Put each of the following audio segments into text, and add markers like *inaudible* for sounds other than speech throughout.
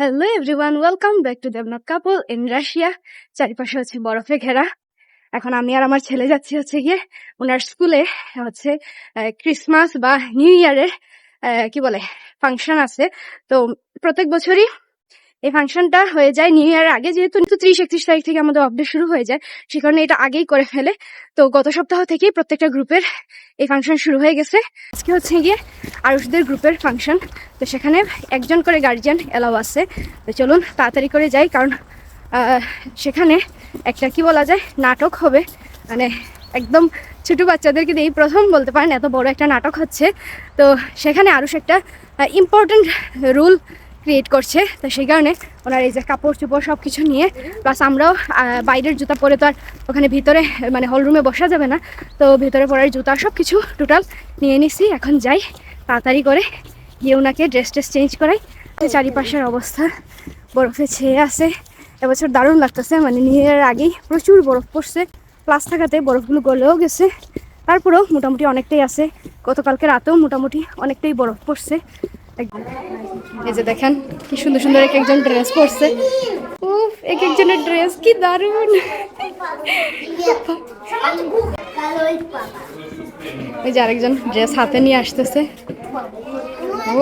Hello everyone welcome back to Debnath couple in Russia চারিপাশে হচ্ছে বরফে ঘেরা। এখন আমি আর আমার ছেলে যাচ্ছি হচ্ছে গিয়ে ওনার স্কুলে, হচ্ছে ক্রিসমাস বা নিউ ইয়ারের কি বলে ফাংশন আছে। তো প্রত্যেক বছরই এই ফাংশনটা হয়ে যায় নিউ ইয়ার আগে, যেহেতু ত্রিশ একত্রিশ তারিখ থেকে আমাদের অপডেট শুরু হয়ে যায়, সে কারণে এটা আগেই করে ফেলে। তো গত সপ্তাহ থেকেই প্রত্যেকটা গ্রুপের এই ফাংশন শুরু হয়ে গেছে। আজকে হচ্ছে গিয়ে আরুষদের গ্রুপের ফাংশন। তো সেখানে একজন করে গার্জিয়ান এলাও আছে। তো চলুন তাড়াতাড়ি করে যাই, কারণ সেখানে একটা কি বলা যায়, নাটক হবে। মানে একদম ছোটো বাচ্চাদেরকে দিয়ে প্রথম বলতে পারেন, এত বড় একটা নাটক হচ্ছে। তো সেখানে আরুষ একটা ইম্পর্টেন্ট রুল ক্রিয়েট করছে। তো সেই কারণে ওনার এই যে কাপড় চোপড় সব কিছু নিয়ে প্লাস আমরাও বাইরের জুতা পরে তো আর ওখানে ভিতরে মানে হল রুমে বসা যাবে না। তো ভিতরে পরার জুতা সব কিছু টোটাল নিয়ে নিছি। এখন যাই তাড়াতাড়ি করে গিয়ে ওনাকে ড্রেস ট্রেস চেঞ্জ করাই। চারিপাশের অবস্থা বরফে ছেয়ে আছে। এবছর দারুণ লাগতেছে মানে নিউ ইয়ারের আগেই প্রচুর বরফ পড়ছে। প্লাস থাকাতে বরফগুলো গলেও গেছে। তারপরেও মোটামুটি অনেকটাই আছে। গতকালকে রাতেও মোটামুটি অনেকটাই বরফ পড়ছে। এই যে দেখেন, কি সুন্দর সুন্দর এক একজন ড্রেস পরছে। উফ, এক একজনের ড্রেস কি দারুণ। ওই যে আরেকজন ড্রেস হাতে নিয়ে আসতেছে।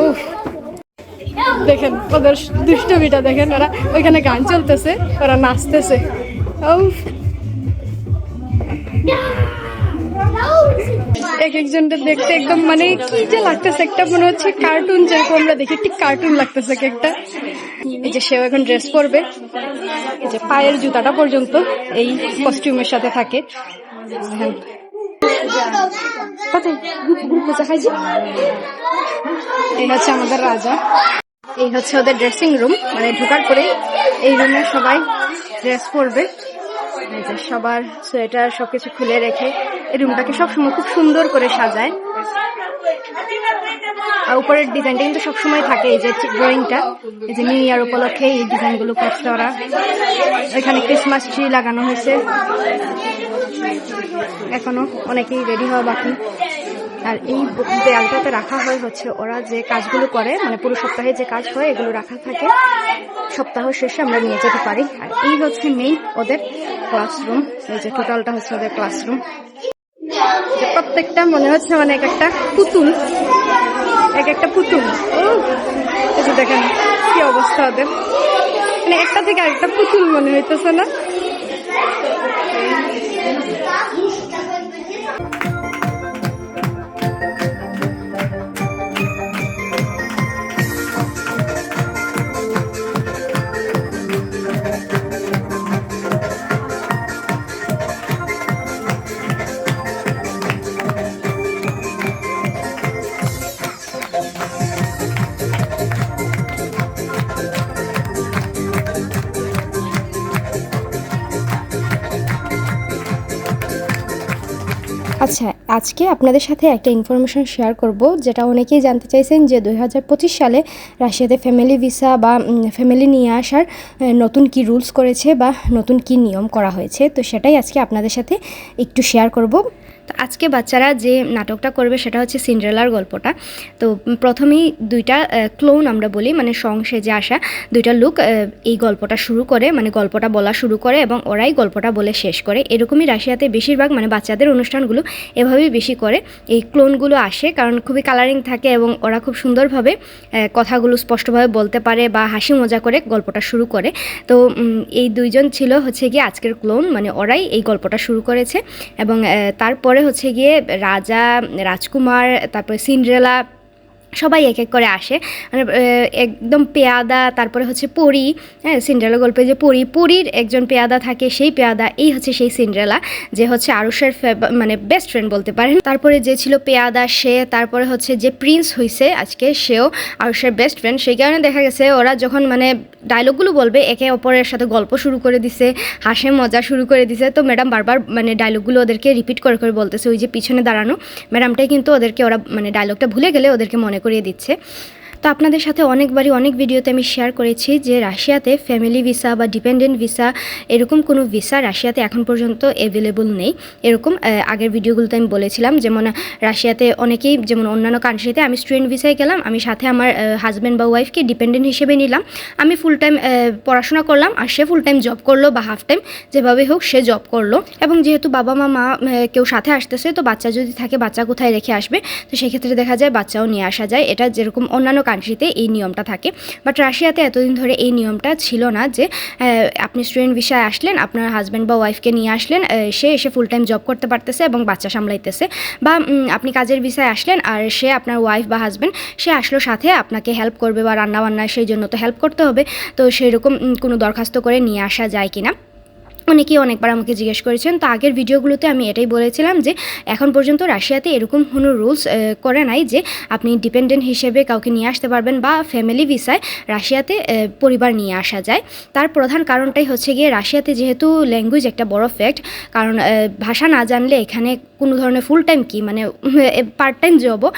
উফ, দেখেন ওদের দুষ্টমিটা দেখেন ওরা, ওইখানে গান চলতেছে, ওরা নাচতেছে। উফ এক একজনটা দেখতে একদম মানে কি যে লাগতেছে একটা মনে হচ্ছে কার্টুন যেরকম আমরা দেখি, ঠিক কার্টুন লাগতেছে এক একটা এই যে সেও এখন ড্রেস পরবে। এই যে পায়ের জুতাটা পর্যন্ত এই কস্টিউমের সাথে থাকে। হ্যাঁ। এই হচ্ছে আমাদের রাজা। এই হচ্ছে ওদের ড্রেসিং রুম মানে ঢোকার পরে এই রুমে সবাই ড্রেস পরবে। সবার সোয়েটার সবকিছু খুলে রেখে রুমটাকে সবসময় খুব সুন্দর করে সাজায়। আর উপরের ডিজাইনটা কিন্তু সবসময় থাকে, এই যে ড্রয়িংটা এই যে নিউ ইয়ার উপলক্ষে এই ডিজাইনগুলো করছে ওরা। এখানে ক্রিসমাস ট্রি লাগানো হয়েছে। এখনও অনেকেই রেডি হওয়া বাকি। আর এই দেয়ালটাতে রাখা হয় হচ্ছে ওরা যে কাজগুলো করে মানে পুরো সপ্তাহে যে কাজ হয়, এগুলো রাখা থাকে। সপ্তাহ শেষে আমরা নিয়ে যেতে পারি। আর এই হচ্ছে মেইন ওদের ক্লাসরুম এই যে টোটালটা হচ্ছে ওদের ক্লাসরুম প্রত্যেকটা মনে হচ্ছে মানে এক একটা পুতুল। এক একটা পুতুল। দেখেন কি অবস্থা ওদের। মানে একটা থেকে আরেকটা পুতুল মনে হইতেছে না? আচ্ছা আজকে আপনাদের সাথে একটা ইনফরমেশন শেয়ার করব, যেটা অনেকেই জানতে চাইছেন যে দু হাজার পঁচিশ সালে রাশিয়াতে ফ্যামিলি ভিসা বা ফ্যামিলি নিয়ে আসার নতুন কি রুলস করেছে বা নতুন কি নিয়ম করা হয়েছে, তো সেটাই আজকে আপনাদের সাথে একটু শেয়ার করব। তো আজকে বাচ্চারা যে নাটকটা করবে সেটা হচ্ছে সিন্ড্রেলার গল্পটা। তো প্রথমেই দুইটা ক্লোন আমরা বলি মানে সংসেজে আসা দুইটা লোক এই গল্পটা শুরু করে মানে গল্পটা বলা শুরু করে এবং ওরাই গল্পটা বলে শেষ করে। এরকমই রাশিয়াতে বেশিরভাগ মানে বাচ্চাদের অনুষ্ঠানগুলো এভাবেই বেশি করে। এই ক্লোনগুলো আসে কারণ খুবই কালারিং থাকে এবং ওরা খুব সুন্দরভাবে কথাগুলো স্পষ্টভাবে বলতে পারে বা হাসি মজা করে গল্পটা শুরু করে। তো এই দুইজন ছিল হচ্ছে গিয়ে আজকের ক্লোন মানে ওরাই এই গল্পটা শুরু করেছে এবং আহ, তারপরে হচ্ছে গিয়ে রাজা রাজকুমার তারপরে সিন্ড্রেলা সবাই এক এক করে আসে। মানে একদম পেয়াদা, তারপরে হচ্ছে পরি হ্যাঁ সিন্ড্রেলা গল্পে যে পরি, পরির একজন পেয়াদা থাকে, সেই পেয়াদা, এই হচ্ছে সেই সিন্ড্রেলা, যে হচ্ছে আরুষের মানে বেস্ট ফ্রেন্ড বলতে পারেন। তারপরে যে ছিল পেয়াদা, সে, তারপরে হচ্ছে যে প্রিন্স হইছে, আজকে সেও আরুষের বেস্ট ফ্রেন্ড সেই কারণে দেখা গেছে ওরা যখন মানে ডায়লগগুলো বলবে, একে অপরের সাথে গল্প শুরু করে দিছে, হাসে, মজা শুরু করে দিছে, তো ম্যাডাম বারবার মানে ডায়লগগুলো ওদেরকে রিপিট করে করে বলতেছে, ওই যে পিছনে দাঁড়ানো। ম্যাডামটাই কিন্তু ওদেরকে, ওরা মানে ডায়লগটা ভুলে গেলে ওদেরকে মনে করিয়ে দিচ্ছে। তো আপনাদের সাথে অনেকবারই অনেক ভিডিওতে আমি শেয়ার করেছি যে রাশিয়াতে ফ্যামিলি ভিসা বা ডিপেন্ডেন্ট ভিসা এরকম কোনো ভিসা রাশিয়াতে এখন পর্যন্ত অ্যাভেলেবল নেই। এরকম আগের ভিডিওগুলোতে আমি বলেছিলাম যেমন রাশিয়াতে অনেকেই যেমন অন্যান্য কান্ট্রিতে আমি স্টুডেন্ট ভিসায় গেলাম, আমি সাথে আমার হাজব্যান্ড বা ওয়াইফকে ডিপেন্ডেন্ট হিসেবে নিলাম। আমি ফুল টাইম পড়াশোনা করলাম আর সে ফুল টাইম জব করল বা হাফ টাইম যেভাবে হোক সে জব করল। এবং যেহেতু বাবা মা মা কেউ সাথে আসতেছে, তো বাচ্চা যদি থাকে বাচ্চা কোথায় রেখে আসবে? তো সেক্ষেত্রে দেখা যায় বাচ্চাও নিয়ে আসা যায়। এটা যেরকম অন্যান্য কান্ট্রিতে এই নিয়মটা থাকে। বাট রাশিয়াতে এতদিন ধরে এই নিয়মটা ছিল না যে আপনি স্টুডেন্ট ভিসায় আসলেন, আপনার হাজব্যান্ড বা ওয়াইফকে নিয়ে আসলেন সে এসে ফুল টাইম জব করতে পারতেছে এবং বাচ্চা সামলাইতেছে। বা আপনি কাজের ভিসায় আসলেন আর সে আপনার ওয়াইফ বা হাজব্যান্ড সে আসলো সাথে, আপনাকে হেল্প করবে বা রান্নাবান্না সেই জন্য তো হেল্প করতে হবে। তো সেরকম কোনো দরখাস্ত করে নিয়ে আসা যায় কিনা। অনেকেই অনেকবার আমাকে জিজ্ঞেস করেছেন, তো আগের ভিডিওগুলোতে আমি এটাই বলেছিলাম যে, এখন পর্যন্ত রাশিয়াতে এরকম কোনো রুলস করে নাই যে, আপনি ডিপেন্ডেন্ট হিসেবে কাউকে নিয়ে আসতে পারবেন বা ফ্যামিলি ভিসায় রাশিয়াতে পরিবার নিয়ে আসা যায়। তার প্রধান কারণটাই হচ্ছে গিয়ে রাশিয়াতে যেহেতু ল্যাঙ্গুয়েজ একটা বড় ফ্যাক্ট কারণ ভাষা না জানলে এখানে কোনো ধরনের ফুল টাইম কি মানে পার্ট টাইম জবও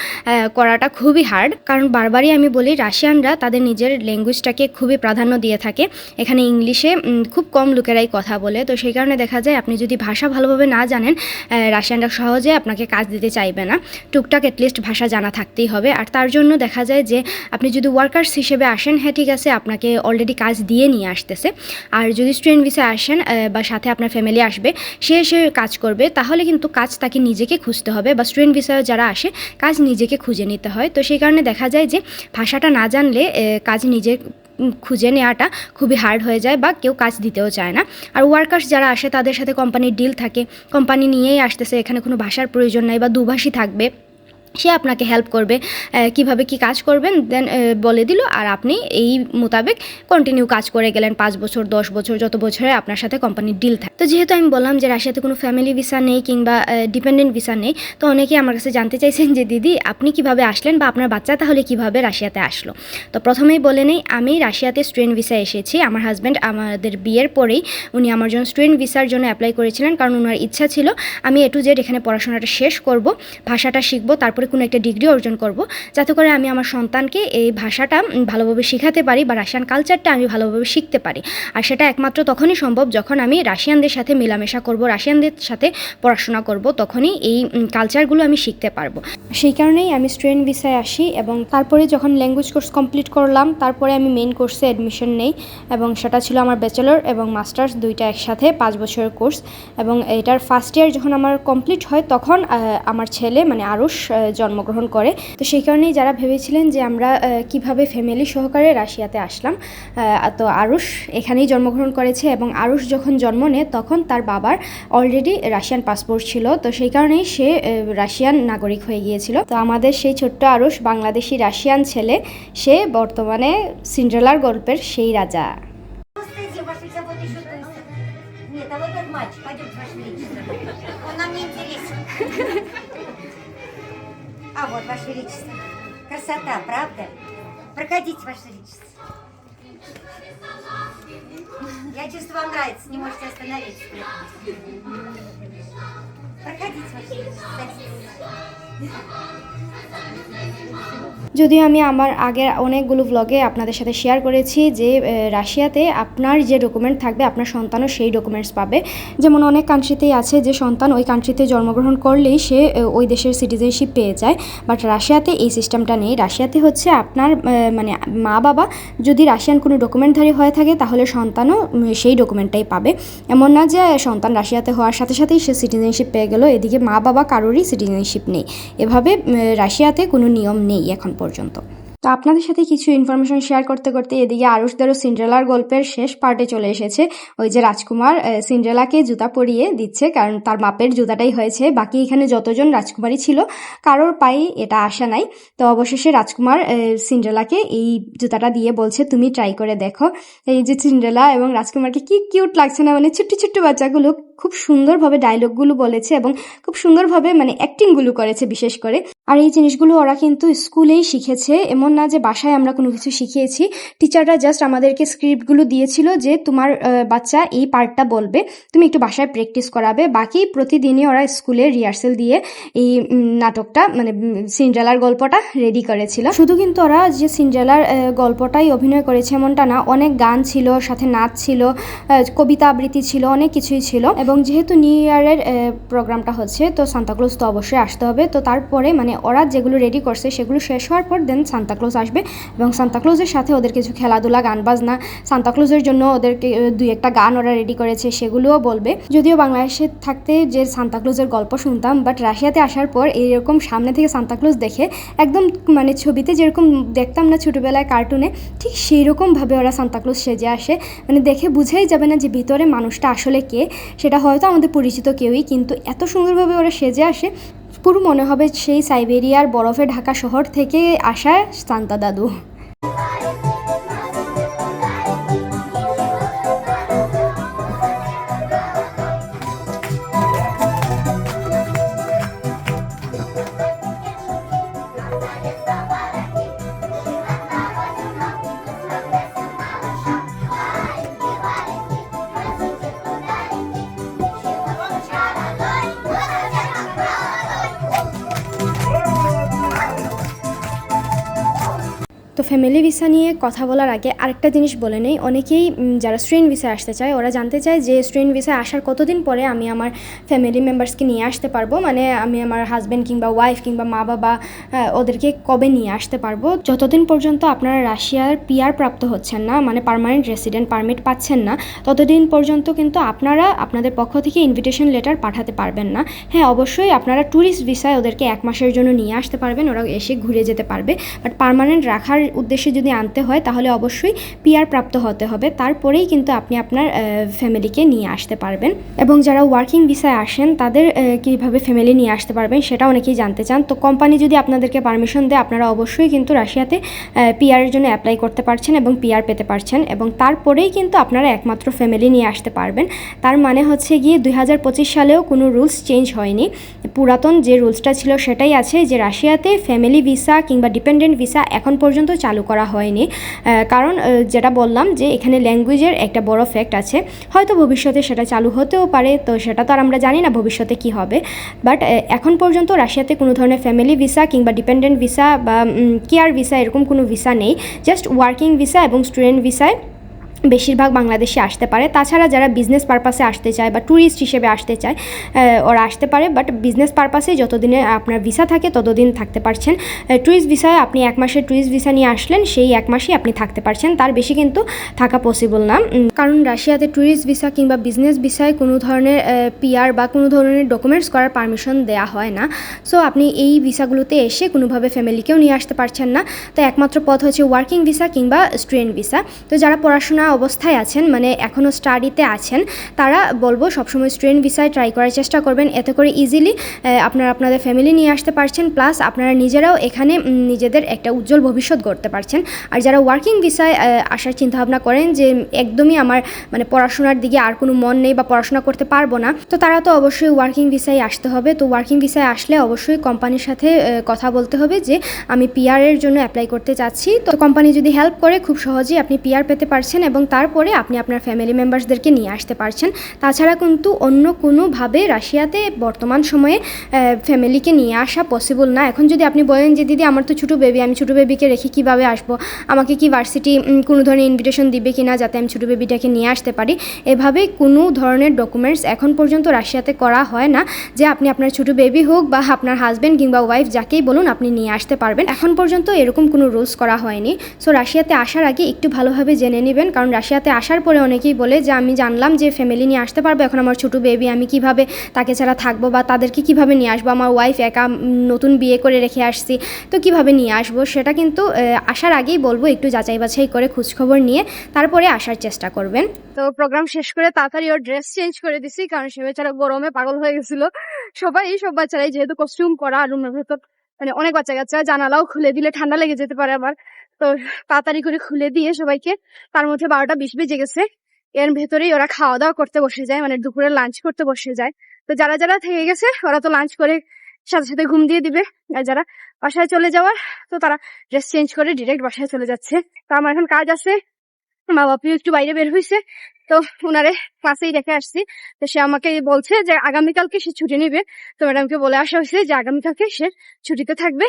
করাটা খুবই হার্ড কারণ বারবারই আমি বলি, রাশিয়ানরা তাদের নিজের ল্যাঙ্গুয়েজটাকে খুবই প্রাধান্য দিয়ে থাকে। এখানে ইংলিশে খুব কম লোকেরাই কথা বলে। তো সেই কারণে দেখা যায় আপনি যদি ভাষা ভালোভাবে না জানেন রাশিয়ানরা সহজে আপনাকে কাজ দিতে চাইবে না। টুকটাক অ্যাটলিস্ট ভাষা জানা থাকতেই হবে। আর তার জন্য দেখা যায় যে, আপনি যদি ওয়ার্কার্স হিসেবে আসেন হ্যাঁ ঠিক আছে, আপনাকে অলরেডি কাজ দিয়ে নিয়ে আসতেছে। আর যদি স্টুডেন্ট ভিসা আসেন বা সাথে আপনার ফ্যামিলি আসবে, সে এসে কাজ করবে, তাহলে কিন্তু কাজ তাকে নিজেকে খুঁজতে হবে বা স্টুডেন্ট ভিসায় যারা আসে, কাজ নিজেকে খুঁজে নিতে হয়। তো সেই কারণে দেখা যায় যে, ভাষাটা না জানলে কাজ নিজে খুঁজে নেওয়াটা খুবই হার্ড হয়ে যায় বা কেউ কাজ দিতেও চায় না। আর ওয়ার্কার্স যারা আসে তাদের সাথে কোম্পানির ডিল থাকে। কোম্পানি নিয়েই আসতেছে, এখানে কোনো ভাষার প্রয়োজন নাই বা দুভাষী থাকবে। সে আপনাকে হেল্প করবে কীভাবে কি কাজ করবেন দেন বলে দিল, আর আপনি এই মোতাবেক কন্টিনিউ কাজ করে গেলেন পাঁচ বছর, দশ বছর, যত বছরে আপনার সাথে কোম্পানির ডিল থাকে। তো যেহেতু আমি বললাম যে রাশিয়াতে কোনো ফ্যামিলি ভিসা নেই কিংবা ডিপেন্ডেন্ট ভিসা নেই, তো অনেকেই আমার কাছে জানতে চাইছেন যে, দিদি, আপনি কীভাবে আসলেন বা আপনার বাচ্চা তাহলে কীভাবে রাশিয়াতে আসলো? তো প্রথমেই বলে নেই, আমি রাশিয়াতে স্টুডেন্ট ভিসা এসেছি, আমার হাজব্যান্ড আমাদের বিয়ের পরেই উনি আমার জন্য স্টুডেন্ট ভিসার জন্য অ্যাপ্লাই করেছিলেন, কারণ ওনার ইচ্ছা ছিল, আমি এ টু জেড এখানে পড়াশোনাটা শেষ করব, ভাষাটা শিখব, তারপরে কোনো একটা ডিগ্রি অর্জন করব, যাতে করে আমি আমার সন্তানকে এই ভাষাটা ভালোভাবে শেখাতে পারি বা রাশিয়ান কালচারটা আমি ভালোভাবে শিখতে পারি। আর সেটা একমাত্র তখনই সম্ভব যখন আমি রাশিয়ানদের সাথে মেলামেশা করব রাশিয়ানদের সাথে পড়াশোনা করব, তখনই এই কালচারগুলো আমি শিখতে পারব। সেই কারণেই আমি স্টুডেন্ট ভিসায় আসি এবং তারপরে যখন ল্যাঙ্গুয়েজ কোর্স কমপ্লিট করলাম, তারপরে আমি মেন কোর্সে অ্যাডমিশন নেই এবং সেটা ছিল আমার ব্যাচেলর এবং মাস্টার্স দুইটা একসাথে পাঁচ বছরের কোর্স এবং এটার ফার্স্ট ইয়ার যখন আমার কমপ্লিট হয়, তখন আমার ছেলে মানে আরুষ জন্মগ্রহণ করে। তো সেই কারণেই যারা ভেবেছিলেন যে আমরা কীভাবে ফ্যামিলি সহকারে রাশিয়াতে আসলাম তো আরুষ এখানেই জন্মগ্রহণ করেছে এবং আরুষ যখন জন্ম নেয় তখন তার বাবার অলরেডি রাশিয়ান পাসপোর্ট ছিল। তো সেই কারণেই সে রাশিয়ান নাগরিক হয়ে গিয়েছিল। তো আমাদের সেই ছোট্ট আরুষ বাংলাদেশি রাশিয়ান ছেলে, সে বর্তমানে সিন্ড্রেলার গল্পের সেই রাজা। Вот, ваше величество. Красота, правда? Проходите, ваше величество. Я чувствую, вам нравится, не можете остановиться. Проходите, ваше величество. садитесь. যদিও আমি আমার আগের অনেকগুলো ব্লগে আপনাদের সাথে শেয়ার করেছি যে রাশিয়াতে আপনার যে ডকুমেন্ট থাকবে, আপনার সন্তানও সেই ডকুমেন্টস পাবে। যেমন অনেক কান্ট্রিতেই আছে যে সন্তান ওই কান্ট্রিতে জন্মগ্রহণ করলেই সে ওই দেশের সিটিজেনশিপ পেয়ে যায়। বাট রাশিয়াতে এই সিস্টেমটা নেই। রাশিয়াতে হচ্ছে আপনার মানে মা বাবা যদি রাশিয়ান কোনো ডকুমেন্টধারী হয়ে থাকে, তাহলে সন্তানও সেই ডকুমেন্টটাই পাবে। এমন না যে সন্তান রাশিয়াতে হওয়ার সাথে সাথেই সে সিটিজেনশিপ পেয়ে গেল, এদিকে মা বাবা কারোরই সিটিজেনশিপ নেই। এভাবে রাশিয়াতে কোনো নিয়ম নেই এখন পর্যন্ত। তো আপনাদের সাথে কিছু ইনফরমেশন শেয়ার করতে করতে এদিকে আরুষদারও সিন্ড্রেলার গল্পের শেষ পার্টে চলে এসেছে। ওই যে রাজকুমার সিন্ড্রেলাকে জুতা পরিয়ে দিচ্ছে, কারণ তার মাপের জুতাটাই হয়েছে। বাকি এখানে যতজন রাজকুমারী ছিল, কারোর পায়ে এটা আসা নাই। তো অবশেষে রাজকুমার সিন্ড্রেলাকে এই জুতাটা দিয়ে বলছে, তুমি ট্রাই করে দেখো। এই যে সিন্ড্রেলা এবং রাজকুমারকে কি কিউট লাগছে না মানে ছোট্ট ছোট্ট বাচ্চাগুলো খুব সুন্দরভাবে ডায়লগগুলো বলেছে এবং খুব সুন্দরভাবে মানে অ্যাক্টিংগুলো করেছে বিশেষ করে। আর এই জিনিসগুলো ওরা কিন্তু স্কুলেই শিখেছে। এমন না যে বাসায় আমরা কোনো কিছু শিখিয়েছি। টিচাররা জাস্ট আমাদেরকে স্ক্রিপ্টগুলো দিয়েছিল যে তোমার বাচ্চা এই পার্টটা বলবে, তুমি একটু বাসায় প্র্যাকটিস করাবে। বাকি প্রতিদিনই ওরা স্কুলে রিহার্সেল দিয়ে এই নাটকটা মানে সিন্ড্রেলার গল্পটা রেডি করেছিল। শুধু কিন্তু ওরা যে সিন্ড্রেলার গল্পটাই অভিনয় করেছে এমনটা না। অনেক গান ছিল, সাথে নাচ ছিল কবিতা আবৃত্তি ছিল, অনেক কিছুই ছিল। এবং যেহেতু নিউ ইয়ারের প্রোগ্রামটা হচ্ছে, তো সান্তাক্লোজ তো অবশ্যই আসতে হবে। তো তারপরে মানে ওরা যেগুলো রেডি করছে, সেগুলো শেষ হওয়ার পর দেন সান্তাক্লোজ আসবে এবং সান্তাক্লোজের সাথে ওদের কিছু খেলাধুলা, গান বাজনা সান্তাক্লোজের জন্য ওদেরকে দুই একটা গান ওরা রেডি করেছে, সেগুলোও বলবে। যদিও বাংলাদেশে থাকতে যে সান্তাক্লোজের গল্প শুনতাম বাট রাশিয়াতে আসার পর এইরকম সামনে থেকে সান্তাক্লোজ দেখে, একদম মানে ছবিতে যেরকম দেখতাম না ছোটোবেলায় কার্টুনে ঠিক সেই রকমভাবে ওরা সান্তাক্লোজ সেজে আসে। মানে দেখে বুঝাই যাবে না যে ভিতরে মানুষটা আসলে কে, সেটা হয়তো আমাদের পরিচিত কেউই, কিন্তু এত সুন্দরভাবে ওরা সেজে আসে, পুরো মনে হবে সেই সাইবেরিয়ার বরফে ঢাকা শহর থেকে আসা সান্তা দাদু। ফ্যামিলি ভিসা নিয়ে কথা বলার আগে আরেকটা জিনিস বলে নেই। অনেকেই যারা স্টুডেন্ট ভিসায় আসতে চায়, ওরা জানতে চায় যে স্টুডেন্ট ভিসায় আসার কতদিন পরে আমি আমার ফ্যামিলি মেম্বার্সকে নিয়ে আসতে পারব? মানে আমি আমার হাজব্যান্ড কিংবা ওয়াইফ কিংবা মা বাবা ওদেরকে কবে নিয়ে আসতে পারব? যতদিন পর্যন্ত আপনারা রাশিয়ার পিআর প্রাপ্ত হচ্ছেন না মানে পারমানেন্ট রেসিডেন্ট পারমিট পাচ্ছেন না, ততদিন পর্যন্ত কিন্তু আপনারা আপনাদের পক্ষ থেকে ইনভিটেশন লেটার পাঠাতে পারবেন না। হ্যাঁ অবশ্যই আপনারা ট্যুরিস্ট ভিসায় ওদেরকে এক মাসের জন্য নিয়ে আসতে পারবেন, ওরা এসে ঘুরে যেতে পারবে। বাট পার্মানেন্ট রাখার উদ্দেশ্যে যদি আনতে হয়, তাহলে অবশ্যই পিআর প্রাপ্ত হতে হবে। তারপরেই কিন্তু আপনি আপনার ফ্যামিলিকে নিয়ে আসতে পারবেন। এবং যারা ওয়ার্কিং ভিসায় আসেন, তাদের কীভাবে ফ্যামিলি নিয়ে আসতে পারবেন সেটা অনেকেই জানতে চান। তো কোম্পানি যদি আপনাদেরকে পারমিশন দেয়, আপনারা অবশ্যই কিন্তু রাশিয়াতে পিআরের জন্য অ্যাপ্লাই করতে পারছেন এবং পিআর পেতে পারছেন। এবং তারপরেই কিন্তু আপনারা একমাত্র ফ্যামিলি নিয়ে আসতে পারবেন। তার মানে হচ্ছে গিয়ে দুই হাজার পঁচিশ সালেও কোনো রুলস চেঞ্জ হয়নি। পুরাতন যে রুলসটা ছিল সেটাই আছে যে, রাশিয়াতে ফ্যামিলি ভিসা কিংবা ডিপেন্ডেন্ট ভিসা এখন পর্যন্ত চালু করা হয়নি। কারণ যেটা বললাম যে এখানে ল্যাঙ্গুয়েজের একটা বড় ফ্যাক্ট আছে। হয়তো ভবিষ্যতে সেটা চালু হতেও পারে, তো সেটা তো আর আমরা জানি না ভবিষ্যতে কি হবে। বাট এখন পর্যন্ত রাশিয়াতে কোনো ধরনের ফ্যামিলি ভিসা কিংবা ডিপেন্ডেন্ট ভিসা বা কেয়ার ভিসা এরকম কোনো ভিসা নেই। জাস্ট ওয়ার্কিং ভিসা এবং স্টুডেন্ট ভিসায় বেশিরভাগ বাংলাদেশে আসতে পারে। তাছাড়া যারা বিজনেস পারপাসে আসতে চায় বা ট্যুরিস্ট হিসেবে আসতে চায় ওরা আসতে পারে। বাট বিজনেস পারপাসে যতদিনে আপনার ভিসা থাকে, ততদিন থাকতে পারছেন। ট্যুরিস্ট ভিসায় আপনি এক মাসের ট্যুরিস্ট ভিসা নিয়ে আসলেন, সেই এক মাসেই আপনি থাকতে পারছেন। তার বেশি কিন্তু থাকা পসিবল না। কারণ রাশিয়াতে ট্যুরিস্ট ভিসা কিংবা বিজনেস ভিসায় কোনো ধরনের পিআর বা কোনো ধরনের ডকুমেন্টস করার পারমিশন দেওয়া হয় না। সো আপনি এই ভিসাগুলোতে এসে কোনোভাবে ফ্যামিলিকেও নিয়ে আসতে পারছেন না। তো একমাত্র পথ হচ্ছে ওয়ার্কিং ভিসা কিংবা স্টুডেন্ট ভিসা তো যারা পড়াশোনা অবস্থায় আছেন মানে এখনও স্টাডিতে আছেন, তারা বলব সবসময় স্টুডেন্ট ভিসায় ট্রাই করার চেষ্টা করবেন। এতে করে ইজিলি আপনারা আপনাদের ফ্যামিলি নিয়ে আসতে পারছেন প্লাস আপনারা নিজেরাও এখানে নিজেদের একটা উজ্জ্বল ভবিষ্যৎ গড়তে পারছেন। আর যারা ওয়ার্কিং ভিসায় আসার চিন্তাভাবনা করেন যে একদমই আমার মানে পড়াশোনার দিকে আর কোনো মন নেই বা পড়াশোনা করতে পারব না, তো তারা তো অবশ্যই ওয়ার্কিং ভিসায় আসতে হবে। তো ওয়ার্কিং ভিসায় আসলে অবশ্যই কোম্পানির সাথে কথা বলতে হবে যে আমি পিআর এর জন্য অ্যাপ্লাই করতে চাচ্ছি তো কোম্পানি যদি হেল্প করে, খুব সহজেই আপনি পিআর পেতে পারছেন এবং তারপরে আপনি আপনার ফ্যামিলি মেম্বার্সদেরকে নিয়ে আসতে পারছেন। তাছাড়া কিন্তু অন্য কোনোভাবে রাশিয়াতে বর্তমান সময়ে ফ্যামিলিকে নিয়ে আসা পসিবল না। এখন যদি আপনি বলেন যে, দিদি, আমার তো ছোটো বেবি আমি ছোটো বেবিকে রেখে কীভাবে আসব? আমাকে কি ভার্সিটি কোনো ধরনের ইনভিটেশন দিবে কি না যাতে আমি ছোটো বেবিটাকে নিয়ে আসতে পারি? এভাবে কোনো ধরনের ডকুমেন্টস এখন পর্যন্ত রাশিয়াতে করা হয় না যে, আপনি আপনার ছোটো বেবি হোক বা আপনার হাজব্যান্ড কিংবা ওয়াইফ যাকেই বলুন, আপনি নিয়ে আসতে পারবেন। এখন পর্যন্ত এরকম কোনো রুলস করা হয়নি। সো রাশিয়াতে আসার আগে একটু ভালোভাবে জেনে নেবেন। কারণ রাশিয়াতে আসার পরে অনেকেই বলে যে, আমি জানলাম যে ফ্যামিলি নিয়ে আসতে পারব, এখন আমার ছোটো বেবি আমি কীভাবে তাকে ছাড়া থাকব বা তাদেরকে কীভাবে নিয়ে আসব? আমার ওয়াইফ একা নতুন বিয়ে করে রেখে আসছি, তো কীভাবে নিয়ে আসব? সেটা কিন্তু আসার আগেই বলব, একটু যাচাই বাছাই করে খোঁজখবর নিয়ে তারপরে আসার চেষ্টা করবেন। তো প্রোগ্রাম শেষ করে তাড়াতাড়ি ওর ড্রেস চেঞ্জ করে দিছি, কারণ সে বেচারা গরমে পাগল হয়ে গেছিল। সবাই, সব বাচ্চারাই যেহেতু কস্টিউম করা রুমের ভেতর মানে অনেক বাচ্চা কাচ্চা জানালাও খুলে দিলে ঠান্ডা লেগে যেতে পারে আবার। তো তাড়াতাড়ি করে খুলে দিয়ে সবাইকে, তার মধ্যে বারোটা বিশ বেজে গেছে। এর ভেতরেই ওরা খাওয়া দাওয়া করতে বসে যায় মানে দুপুরে লাঞ্চ করতে বসে যায়। তো যারা যারা থেকে গেছে, ওরা তো লাঞ্চ করে সাথে সাথে ঘুম দিয়ে দিবে। আর যারা বাসায় চলে যাওয়ার, তো তারা ড্রেস চেঞ্জ করে ডিরেক্ট বাসায় চলে যাচ্ছে। তো আমার এখন কাজ আছে। মা বাপিও একটু বাইরে বের হয়েছে তো ওনারে ক্লাসেই রেখে আসছি। তো সে আমাকে বলছে যে, আগামীকালকে সে ছুটি নেবে। তো ম্যাডামকে বলে আসা হয়েছে যে, আগামীকালকে সে ছুটিতে থাকবে।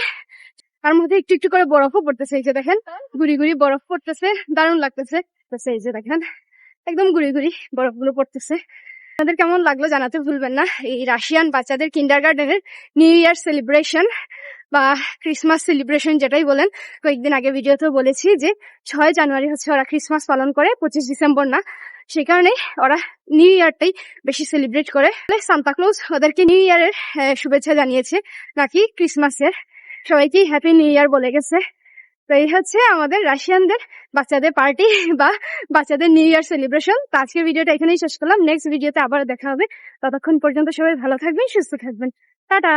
তার মধ্যে একটু একটু করে বরফও পড়তেছে, এই যে দেখেন, গুড়ি গুড়ি বরফ পড়তেছে, দারুণ লাগতেছে। এই যে দেখেন, একদম গুড়ি গুড়ি বরফগুলো পড়তেছে। আপনাদের কেমন লাগল জানাতে ভুলবেন না। এই রাশিয়ান বাচ্চাদের কিন্ডার গার্ডেনের নিউ ইয়ার সেলিব্রেশন বা ক্রিসমাস সেলিব্রেশন যেটাই বলেন, কয়েকদিন আগে ভিডিওতে বলেছি যে ছয় জানুয়ারি হচ্ছে ওরা ক্রিসমাস পালন করে, পঁচিশ ডিসেম্বর না। সেই কারণে ওরা নিউ ইয়ারটাই বেশি সেলিব্রেট করে। সান্তাক্লোজ ওদেরকে নিউ ইয়ারের শুভেচ্ছা জানিয়েছে, নাকি ক্রিসমাসের সবাইকেই হ্যাপি নিউ ইয়ার বলে গেছে। তো এই হচ্ছে আমাদের রাশিয়ানদের বাচ্চাদের পার্টি *laughs* বা বাচ্চাদের নিউ ইয়ার সেলিব্রেশন তো আজকের ভিডিওটা এখানেই শেষ করলাম। নেক্সট ভিডিওতে আবার দেখা হবে। ততক্ষণ পর্যন্ত সবাই ভালো থাকবেন, সুস্থ থাকবেন। টাটা!